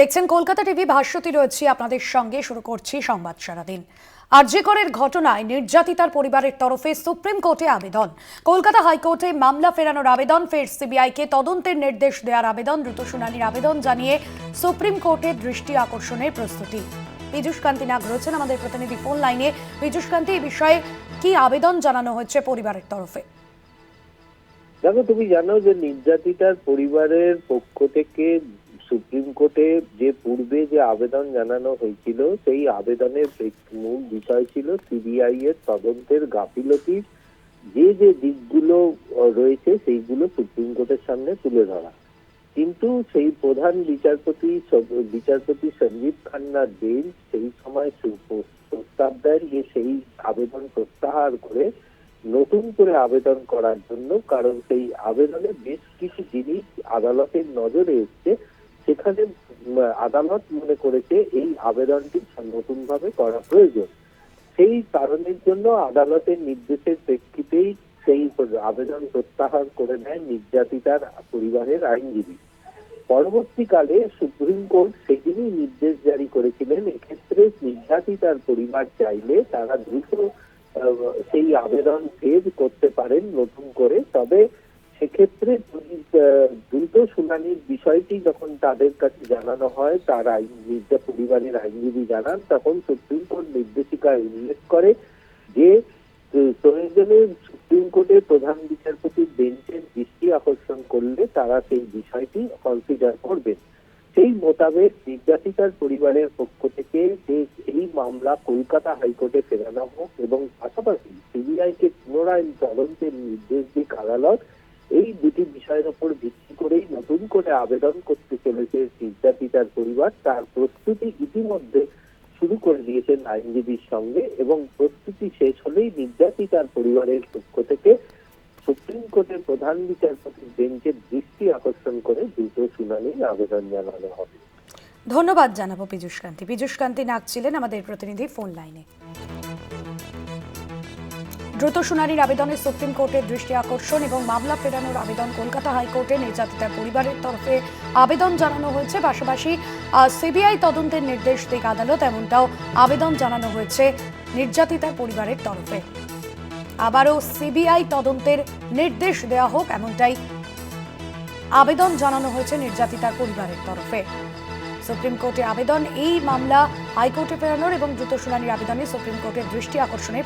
দেখছেন, কলকাতা টিভি ভাষ্যতি রয়েছি আপনাদের সঙ্গে। শুরু করছি সংবাদ সারাদিন। আরজিকরের ঘটনায় নির্যাতিতার পরিবারের তরফে সুপ্রিম কোর্টে আবেদন। কলকাতা হাইকোর্টে মামলা ফেরানোর আবেদন, ফের সিবিআইকে তদন্তের নির্দেশ দেওয়ার আবেদন, দ্রুত শুনানির আবেদন জানিয়ে সুপ্রিম কোর্টের দৃষ্টি আকর্ষণের প্রস্তুতি। পীযুষ কান্তি নাগ রয়েছেন আমাদের প্রতিনিধি ফোন লাইনে। পীযুষ কান্তি, এই বিষয়ে কি আবেদন জানানো হচ্ছে পরিবারের তরফে? দেখো, তুমি জানো যে নির্যাতিতার পরিবারের পক্ষ থেকে সুপ্রিম কোর্টে যে পূর্বে যে আবেদন জানানো হয়েছিল, সেই আবেদনের মূল বিষয় ছিল সিবিআই এর তদন্তের গাফিলতির যে যে দিকগুলো রয়েছে সেইগুলো সুপ্রিম কোর্টের সামনে তুলে ধরা। কিন্তু সেই প্রধান বিচারপতি বিচারপতি সঞ্জীব খান্নার বেঞ্চ সেই সময় প্রস্তাব দেন যে সেই আবেদন প্রত্যাহার করে নতুন করে আবেদন করার জন্য, কারণ সেই আবেদনে বেশ কিছু জিনিস আদালতের নজরে এসছে। সেখানে আদালত মনে করেছে এই আবেদনটি নতুন ভাবে করা প্রয়োজন। সেই কারণের জন্য আদালতের নির্দেশের প্রেক্ষিতেই সেই আবেদন প্রত্যাহার করে নেয় নির্যাতিতার পরিবারের আইনজীবী। পরবর্তীকালে সুপ্রিম কোর্ট সেদিনই নির্দেশ জারি করেছিলেন এক্ষেত্রে নির্যাতিতার পরিবার চাইলে তারা দ্রুত সেই আবেদন ফের করতে পারেন নতুন করে। তবে সেক্ষেত্রে যদি, দ্রুত শুনানির বিষয়টি যখন তাদের কাছে জানানো হয়, তার আইন পরিবারের আইনজীবী জানান, তখন সুপ্রিম কোর্ট নির্দেশিকায় উল্লেখ করে যে প্রয়োজনে সুপ্রিম কোর্টের প্রধান বিচারপতির বেঞ্চের দৃষ্টি আকর্ষণ করলে তারা সেই বিষয়টি কনসিডার করবেন সেই মোতাবেক নির্যাতিতার পরিবারের পক্ষ থেকে যে এই মামলা কলকাতা হাইকোর্টে ফেরানো হোক এবং পাশাপাশি সিবিআই কে পুনরায় তদন্তের নির্দেশ দিক আদালত এই দুটি বিষয়ের উপর ভিত্তি করেই নতুন করে আবেদন করতে চলেছে নির্যাতিতার পরিবার। তার প্রস্তুতি ইতিমধ্যে শুরু করে দিয়েছেন আইনজীবীর সঙ্গে এবং প্রস্তুতি শেষ হলেই নির্যাতিতার পরিবারের পক্ষ থেকে সুপ্রিম কোর্টের প্রধান বিচারপতির বেঞ্চের দৃষ্টি আকর্ষণ করে দ্রুত শুনানির আবেদন জানানো হবে। ধন্যবাদ জানাব পীযুষ কান্তি। পীযুষ কান্তি ছিলেন আমাদের প্রতিনিধি ফোন লাইনে। দ্রুত শুনানির আবেদনে সুপ্রিম কোর্টের দৃষ্টি আকর্ষণ এবং মামলা ফেরানোর আবেদন কলকাতা হাইকোর্টে নির্যাতিতার পরিবারের তরফে আবেদন জানানো হয়েছে। পাশাপাশি সিবিআই তদন্তের নির্দেশ দিক আদালত এমনটাও আবেদন জানানো হয়েছে নির্যাতিতার পরিবারের তরফে। আবারও সিবিআই তদন্তের নির্দেশ দেওয়া হোক এমনটাই আবেদন জানানো হয়েছে নির্যাতিতার পরিবারের তরফে। সুপ্রিম কোর্টে আবেদন, এই মামলা হাইকোর্টে ফেরানোর এবং দ্রুত শুনানির আবেদনে সুপ্রিম কোর্টের দৃষ্টি আকর্ষণের